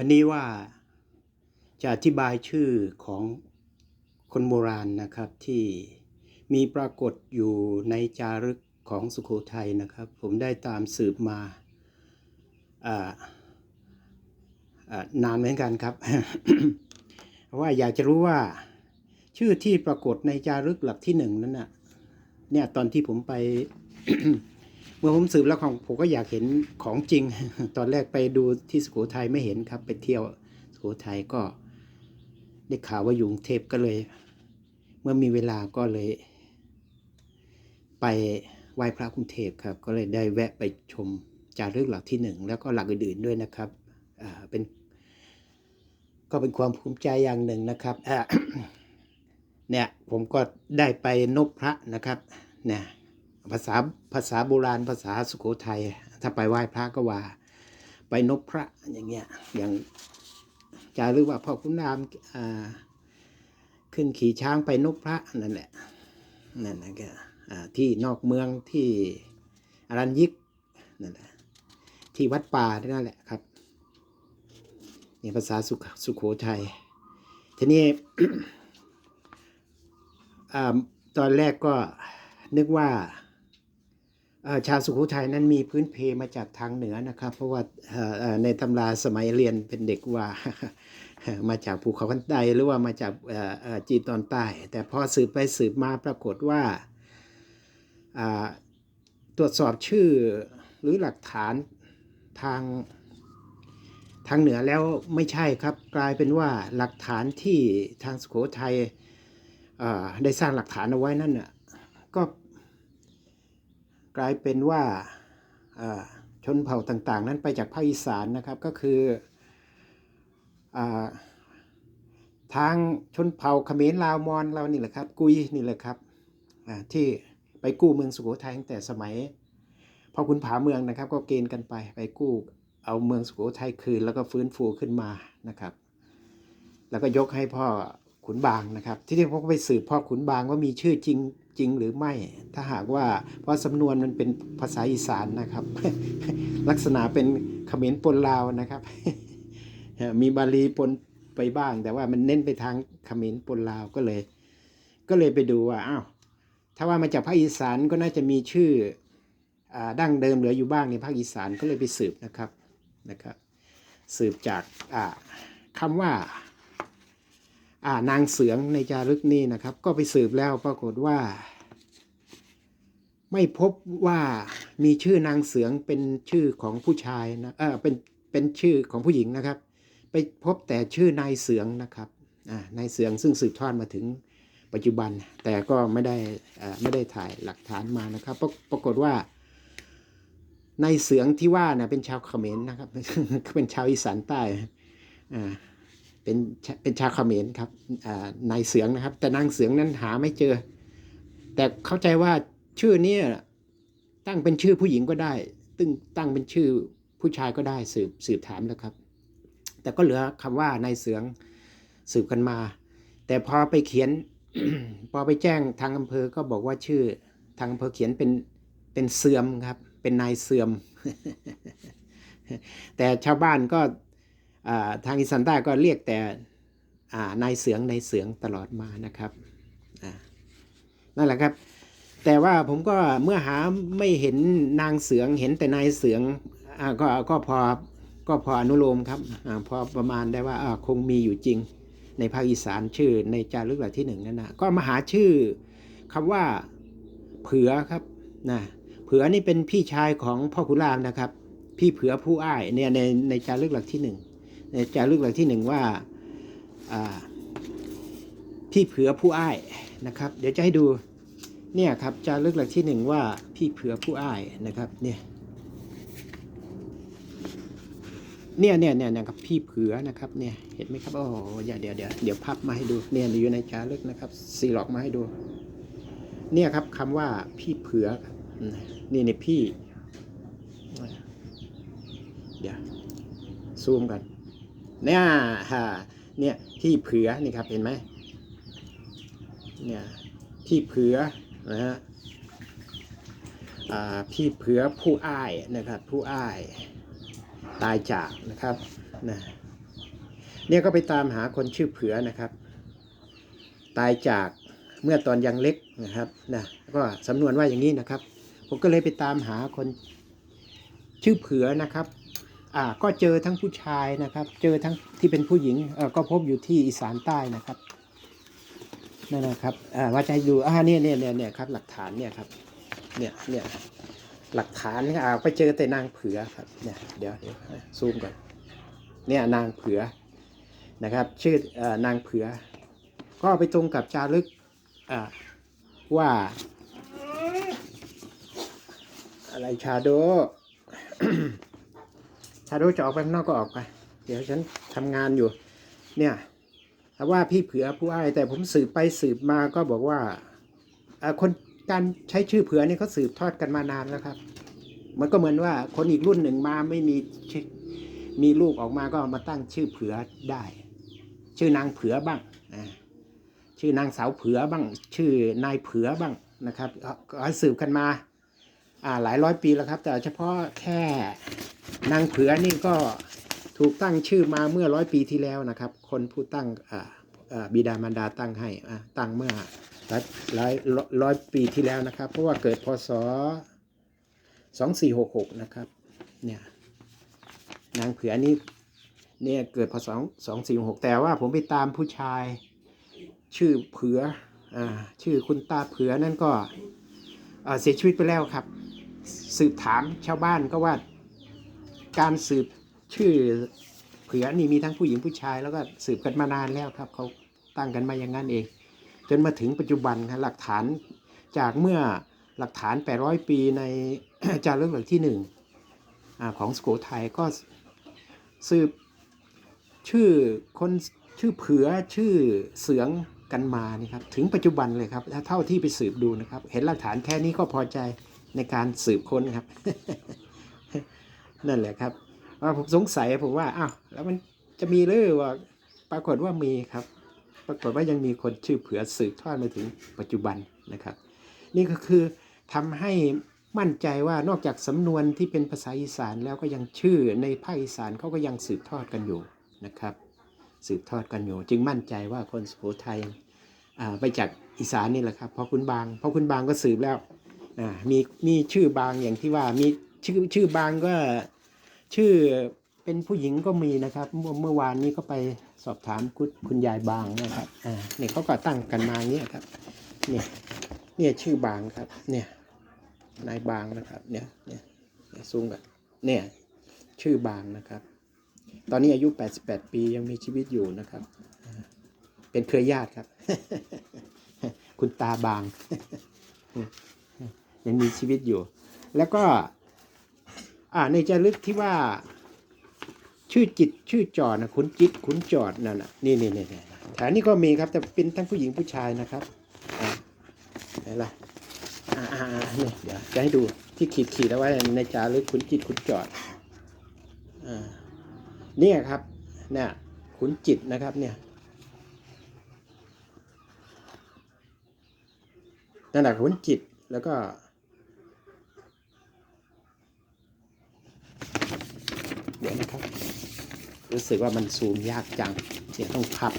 วันนี้ว่าจะอธิบายชื่อของคนโบราณนะครับที่มีปรากฏอยู่ในจารึกของสุโขทัยนะครับ ผมได้ตามสืบมาานานเหมือนกันครับ ว่าอยากจะรู้ว่าชื่อที่ปรากฏในจารึกหลักที่หนึ่งนั้นน่ะเนี่ยตอนที่ผมไป เมื่อผมสืบแล้วของผมก็อยากเห็นของจริง ตอนแรกไปดูที่สุโขทัยไม่เห็นครับ ไปเที่ยวสุโขทัยก็ได้ข่าวว่าอยู่กรุงเทพก็เลย เมื่อมีเวลาก็เลย ไปไหว้พระกรุงเทพครับ ก็เลยได้แวะไปชมจารึกหลักที่หนึ่งแล้วก็หลักอื่นๆด้วยนะครับเป็น ก็เป็นความภูมิใจอย่างหนึ่งนะครับเนี่ยผมก็ได้ไปนบพระนะครับเนี่ย ภาษาภาษาโบราณภาษาสุโขทัยถ้าไปไหว้พระก็ว่า ไปนบพระอย่างเงี้ยอย่างจารึกว่าพ่อคุณรามขึ้นขี่ช้างไปนบพระนั่นแหละนั่นนะก็ที่นอกเมืองที่อรัญยิกนั่นแหละที่วัดป่านั่นแหละครับนี่ภาษาสุขสุโขทัยทีนี้ตอนแรกก็นึกว่า ชาวสุโขทัยนั้นมีพื้นเพมาจากทางเหนือนะครับ เพราะว่าในตำราสมัยเรียนเป็นเด็กว่ามาจากภูเขาคันไดหรือว่ามาจากจีนตอนใต้ แต่พอสืบไปสืบมาปรากฏว่าตรวจสอบชื่อหรือหลักฐานทางทางเหนือแล้วไม่ใช่ครับกลายเป็นว่าหลักฐานที่ทางสุโขทัยได้สร้างหลักฐานเอาไว้นั่นน่ะก็ กลายเป็นว่าชนเผ่าต่างๆ นั้นไปจากภาคอีสานนะครับก็คืออทางชนเผ่าเขมรลาวมอญเรานี่แหละครับ กุยนี่แหละครับที่ไปกู้เมืองสุโขทัยตั้งแต่สมัยพ่อคุณผาเมืองนะครับ ก็เกณฑ์กันไปไปกู้เอาเมืองสุโขทัยคืนแล้วก็ฟื้นฟูขึ้นมานะครับ แล้วก็ยกให้พ่อ ขุนบางนะครับ ที่นี่ผมก็ไปสืบพ่อขุนบางว่ามีชื่อจริงจริงหรือไม่ ถ้าหากว่าเพราะสำนวนมันเป็นภาษาอีสานนะครับ ลักษณะเป็นเขมรปนลาวนะครับ มีบาลีปนไปบ้าง แต่ว่ามันเน้นไปทางเขมรปนลาวก็เลย ก็เลยไปดูว่าอ้าวถ้าว่ามาจากภาคอีสานก็น่าจะมีชื่ออดั้งเดิมเหลืออยู่บ้างในภาคอีสานก็เลยไปสืบนะครับนะครับ สืบจากอ่าคำว่า นางเสืองในจารึกนี่นะครับ ก็ไปสืบแล้วปรากฏว่า ไม่พบว่ามีชื่อนางเสืองเป็นชื่อของผู้ชายนะเออเป็นเป็นชื่อของผู้หญิงนะครับ ไปพบแต่ชื่อนายเสืองนะครับนายเสืองซึ่งสืบทอดมาถึงปัจจุบัน แต่ก็ไม่ได้ไม่ได้ถ่ายหลักฐานมานะครับ ปรปรากฏว่าในเสืองที่ว่านะเป็นชาวเขมรนะครับ เป็นชาวอีสานใต้อ่า เป็นเป็นชาวเขมรครับนายเสืองนะครับ แต่นางเสืองนั้นหาไม่เจอ แต่เข้าใจว่าชื่อนี้ตั้งเป็นชื่อผู้หญิงก็ได้ ตึ้งตั้งเป็นชื่อผู้ชายก็ได้สืบสืบถามแล้วครับ แต่ก็เหลือคำว่านายเสืองสืบกันมา แต่พอไปเขียนพอไปแจ้งทางอำเภอก็บอกว่าชื่อทางอำเภอเขียนเป็นเป็นเสื่อมครับ เป็นนายเสื่อม แต่ชาวบ้านก็ ทางอีสานใต้ก็เรียกแต่นายเสืองนายเสืองตลอดมานะครับนั่นแหละครับ แต่ว่าผมก็เมื่อหาไม่เห็นนางเสืองเห็นแต่นายเสืองอก็ก็พอก็พออนุโลมครับอพอประมาณได้ว่าคงมีอยู่จริง ในภาคอีสานชื่อในจารึกหลักที่หนึ่งนั่นนะก็มาหาชื่อคำว่าเผือครับนะเผือนี่เป็นพี่ชายของพ่อขุนรามนะครับ พี่เผือผู้อ้ายเนี่ยในในจารึกหลักที่หนึ่ง ในจารึกหลักที่หนึ่งว่าพี่เผือผู้อ้ายนะครับ เดี๋ยวจะให้ดูเนี่ยครับจารึกหลักที่หนึ่งว่าพี่เผือผู้อ้ายนะครับเนี่ยเนี่ยเนี่ยเนี่ยนะครับพี่เผือนะครับเนี่ยเห็นไหมครับโอ้โหอย่าเดี๋ยวเดี๋ยวเดี๋ยวพับมาให้ดูเนี่ยอยู่ในจารึกนะครับซีล็อกมาให้ดู เนี่ยครับคำว่าพี่เผือนี่ในพี่เดี๋ยวซูมกัน เนี่ยฮะเนี่ยพี่เผือนี่ครับเห็นไหมเนี่ยพี่เผือนะฮะอ่าพี่เผือผู้อ้ายนะครับผู้อ้ายตายจากนะครับนะเนี่ยก็ไปตามหาคนชื่อเผือนะครับ ตายจากเมื่อตอนยังเล็กนะครับนะก็สำนวนว่าอย่างนี้นะครับ ผมก็เลยไปตามหาคนชื่อเผือนะครับ อ่าก็เจอทั้งผู้ชายนะครับ เจอทั้งที่เป็นผู้หญิงเอ่อก็พบอยู่ที่อีสานใต้นะครับนั่นนะครับอ่าว่าจะให้ดูอ่าเนี่ยเนี่ยเนี่ยเนี่ยครับหลักฐานเนี่ยครับเนี่ยเนี่ยหลักฐานอ่าไปเจอแต่นางเผือครับเนี่ยเดี๋ยวเดี๋ยวซูมก่อนเนี่ยนางเผือนะครับ ชื่ออนางเผือ ก็ไปตรงกับจารึกว่าอะไรชาโด ชาโดจะออกไปข้างนอกก็ออกไป เดี๋ยวฉันทำงานอยู่ เนี่ยถ้าว่าพี่เผือผู้อ้ายแต่ผมสืบไปสืบมาก็บอกว่าคนการใช้ชื่อเผือนี่เขาสืบทอดกันมานานแล้วครับ มันก็เหมือนว่าคนอีกรุ่นหนึ่งมาไม่มีมีลูกออกมาก็มาตั้งชื่อเผือได้ ชื่อนางเผือบ้างชื่อนางสาวเผือบ้าง ชื่อนายเผือบ้างนะครับก็สืบกันมาหลายร้อยปีแล้วครับ แต่เฉพาะแค่ นางเผือนี่ก็ถูกตั้งชื่อมาเมื่อร้อยปีที่แล้วนะครับ คนผู้ตั้งบิดามารดาตั้งให้ตั้งเมื่อหลายหลายร้อยปีที่แล้วนะครับ เพราะว่าเกิดพศสองสี่หกหกนะครับเนี่ยนางเผือนี่เนี่ยเกิดพศสองสี่หกแต่ว่าผมไปตามผู้ชาย ชื่อเผืออ่าชื่อคุณตาเผือนั่นก็เอ่อเสียชีวิตไปแล้วครับ สืบถามชาวบ้านก็ว่า การสืบชื่อเผือนี่มีทั้งผู้หญิงผู้ชาย แล้วก็สืบกันมานานแล้วครับเขาตั้งกันมาอย่างนั้นเอง จนมาถึงปัจจุบันครับหลักฐานจากเมื่อหลักฐาน 800 ปีในจารึกหลักที่หนึ่งของสุโขทัยก็สืบชื่อคนชื่อเผือชื่อเสืองกันมานี่ครับถึงปัจจุบันเลยครับถ้าเท่าที่ไปสืบดูนะครับ เห็นหลักฐานแค่นี้ก็พอใจในการสืบค้นครับ นั่นแหละครับว่าผมสงสัยผมว่าอ้าวแล้วมันจะมีหรือว่าปรากฏว่ามีครับ ปรากฏว่ายังมีคนชื่อเผือสืบทอดมาถึงปัจจุบันนะครับ นี่ก็คือทำให้มั่นใจว่านอกจากสำนวนที่เป็นภาษาอีสานแล้วก็ยังชื่อในภาคอีสานเขาก็ยังสืบทอดกันอยู่นะครับ สืบทอดกันอยู่ จึงมั่นใจว่าคนสุโขทัยไปจากอีสานนี่แหละครับเพราะคุณบางเพราะคุณบางก็สืบแล้วมีมีชื่อบางอย่างที่ว่ามี ชื่อชื่อบางก็ชื่อเป็นผู้หญิงก็มีนะครับเมื่อเมื่อวานนี้ก็ไปสอบถามคุณคุณยายบางนะครับอ่าเนี่ยเขาก็ตั้งกันมาเงี้ยครับ เนี่ยเนี่ยชื่อบางครับ เนี่ยนายบางนะครับ เนี่ยเนี่ยเนี่ยซุงกันเนี่ยชื่อบางนะครับ ตอนนี้อายุ 88 ปียังมีชีวิตอยู่นะครับ เป็นเครือญาติครับ คุณตาบาง ยังมีชีวิตอยู่ แล้วก็ อ่าในจารึกที่ว่า ชื่อจิตชื่อจอดนะขุนจิตขุนจอดนั่นน่ะนี่นี่นี่นี่แถวนี้ก็มีครับแต่เป็นทั้งผู้หญิงผู้ชายนะครับอ่าไหนล่ะอ่าอ่าอ่านี่เดี๋ยวจะให้ดูที่ขีดขีดเอาไว้ในจารึกขุนจิตขุนจอดอ่าเนี่ยครับเนี่ยขุนจิตนะครับเนี่ยนั่นแหละขุนจิตแล้วก็ ดี๋ยวนะครับ รู้สึกว่ามันซูมยากจังเดี๋ยวต้องพับ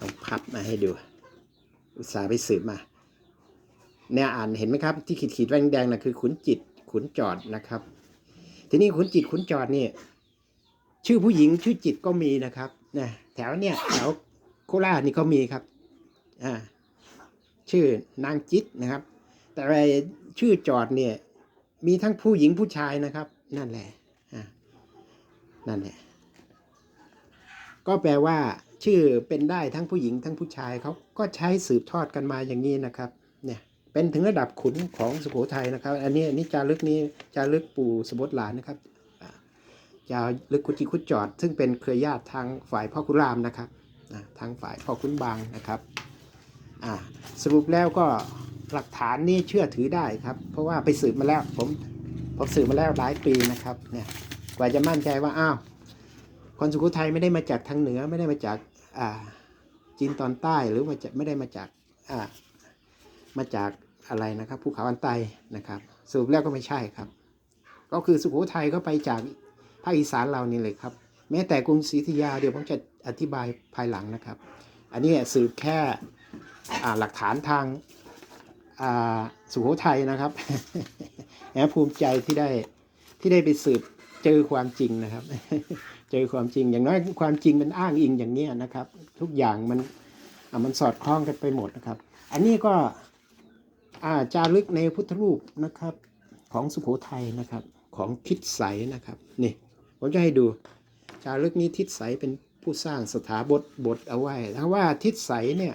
ต้องพับมาให้ดู อุตส่าห์ไปสืบมา เนี่ยอ่านเห็นไหมครับ ที่ขีดขีดๆแดงนะคือขุนจิตขุนจอดนะครับ ทีนี้ขุนจิตขุนจอดนี่ชื่อผู้หญิงชื่อจิตก็มีนะครับนะแถวเนี่ยแถวโคราชนี่ก็มีครับอ่าชื่อนางจิตนะครับ แต่ไอ้ชื่อจอดเนี่ย มีทั้งผู้หญิงผู้ชายนะครับ นั่นแหละนั่นแหละ ก็แปลว่า ชื่อเป็นได้ทั้งผู้หญิงทั้งผู้ชายเขาก็ใช้สืบทอดกันมาอย่างนี้นะครับ เนี่ยเป็นถึงระดับขุนของสุโขทัยนะครับ อันนี้อันนี้จารึกนี้จารึกปู่สมบติหลานนะครับจารึกคุจิคุจอด ซึ่งเป็นเครือญาติทางฝ่ายพ่อคุณรามนะครับทางฝ่ายพ่อคุณบางนะครับสรุปแล้วก็ หลักฐานนี้เชื่อถือได้ครับ เพราะว่าไปสืบมาแล้วผมผมสืบมาแล้วหลายปีนะครับเนี่ยกว่าจะมั่นใจว่าอ้าวคนสุโขทัยไม่ได้มาจากทางเหนือไม่ได้มาจากอ่าจีนตอนใต้หรือมาจากไม่ได้มาจากอ่ามาจากอะไรนะครับภูเขาอันไตนะครับสรุปแล้วก็ไม่ใช่ครับ ก็คือสุโขทัยก็ไปจากภาคอีสานเรานี่เลยครับ แม้แต่กรุงศรีอยุธยาเดี๋ยวผมจะอธิบายภายหลังนะครับ อันนี้สืบแค่หลักฐานทาง สุโขทัยนะครับแอบภูมิใจที่ได้ที่ได้ไปสืบเจอความจริงนะครับ เจอความจริงอย่างน้อยความจริงมันอ้างอิงอย่างเนี้ยนะครับ ทุกอย่างมันมันสอดคล้องกันไปหมดนะครับ อันนี้ก็อาจารึกในพุทธรูปนะครับของสุโขทัยนะครับ ของทิศใสนะครับนี่ผมจะให้ดูจารึกนี้ทิศใสเป็นผู้สร้างสถาบทบทเอาไว้ถ้าว่าทิศใสเนี่ย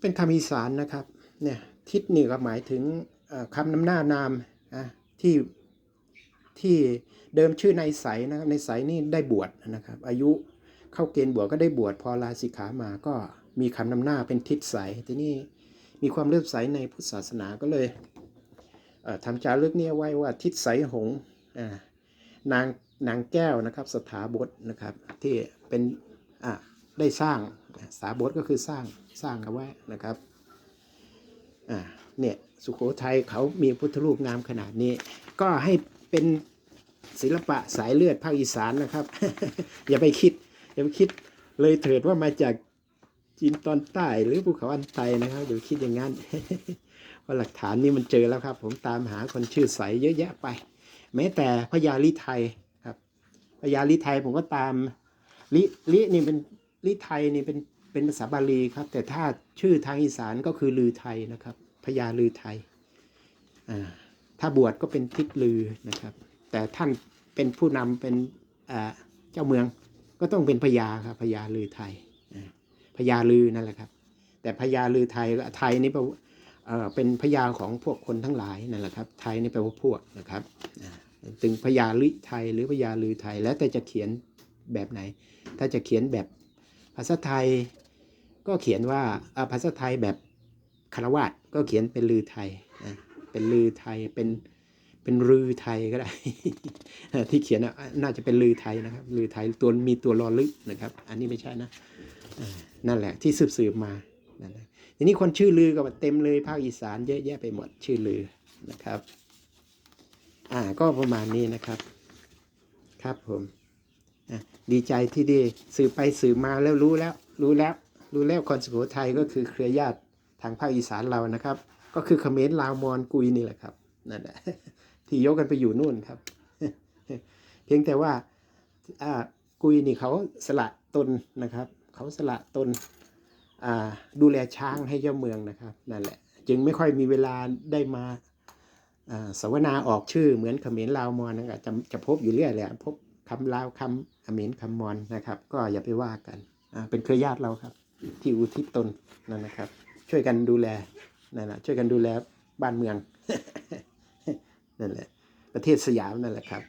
เป็นคำอีสานนะครับ เนี่ยทิศนี่ก็หมายถึงคำนำหน้านามที่ที่เดิมชื่อในายใสนะครับในใสนี่ได้บวชนะครับ อายุเข้าเกณฑ์บวชก็ได้บวชพอลาสิกขามาก็มีคำนำหน้าเป็นทิศใสทีนี้มีความเลื่อมใสในพุทธศาสนาก็เลยเทำจารึกเนี้ไว้ว่าทิศใสหงนางนางแก้วนะครับสถาบทนะครับที่เป็นได้สร้างสถาบทก็คือสร้างสร้างเอาไว้นะครับ อ่าเนี่ยสุโขทัยเขามีพุทธรูปงามขนาดนี้ ก็ให้เป็นศิลปะสายเลือดภาคอีสานนะครับ อย่าไปคิด อย่าไปคิดเลยเถิดว่ามาจากจีนตอนใต้หรือภูเขาอันไตนะครับอย่าไปคิดอย่างนั้นเพราะหลักฐานนี้มันเจอแล้วครับ ผมตามหาคนชื่อใสเยอะแยะไป แม้แต่พญาลิไทยครับพญาลิไทยผมก็ตามลิลินี่เป็นลิไทยนี่เป็น เป็นภาษาบาลีครับ แต่ถ้าชื่อทางอีสานก็คือลือไทยนะครับพญาลือไทย ถ้าบวชก็เป็นทิศลือนะครับ แต่ท่านเป็นผู้นำเป็นเจ้าเมืองก็ต้องเป็นพญาครับพญาลือไทยพญาลือนั่นแหละครับ แต่พญาลือไทยไทยนี่เอ่อเป็นพญาของพวกคนทั้งหลายนั่นแหละครับ ไทยนี่แปลว่าพวกนะครับถึงพญาลิไทยหรือพญาลือไทย แล้วแต่จะเขียนแบบไหน ถ้าจะเขียนแบบภาษาไทย ก็เขียนว่าภาษาไทยแบบคารวาสก็เขียนเป็นลือไทยนะเป็นลือไทยเป็นเป็นลือไทยก็ได้ ที่เขียนน่าจะเป็นลือไทยนะครับลือไทยตัวมีตัวรอลึกนะครับ อันนี้ไม่ใช่นะนั่นแหละที่สืบสืบมานะทีนี้คนชื่อลือก็เต็มเลยภาคอีสานเยอะแยะไปหมดชื่อลือนะครับอ่าก็ประมาณนี้นะครับ ครับผมดีใจที่ได้สืบไปสืบมาแล้วรู้แล้ว รู้แล้ว รู้แล้วคนสุโขทัยก็คือเครือญาติทางภาคอีสานเรานะครับ ก็คือเขมรลาวมอญกุยนี่แหละครับนั่นแหละที่ยกกันไปอยู่นู่นครับ เพียงแต่ว่าอ่ากุยนี่เขาสละตนนะครับ เขาสละตนอ่าดูแลช้างให้เจ้าเมืองนะครับนั่นแหละ จึงไม่ค่อยมีเวลาได้มาอ่าสวนาออกชื่อเหมือนเขมรลาวมอญนะครับจะจะพบอยู่เรื่อยแหละพบคำลาวคำเขมรคำมอญนะครับ ก็อย่าไปว่ากันอ่าเป็นเครือญาติเราครับ ที่อุทิศตนนั่นนะครับ ช่วยกันดูแลนั่นแหละช่วยกันดูแลบ้านเมืองนั่นแหละประเทศสยามนั่นแหละครับ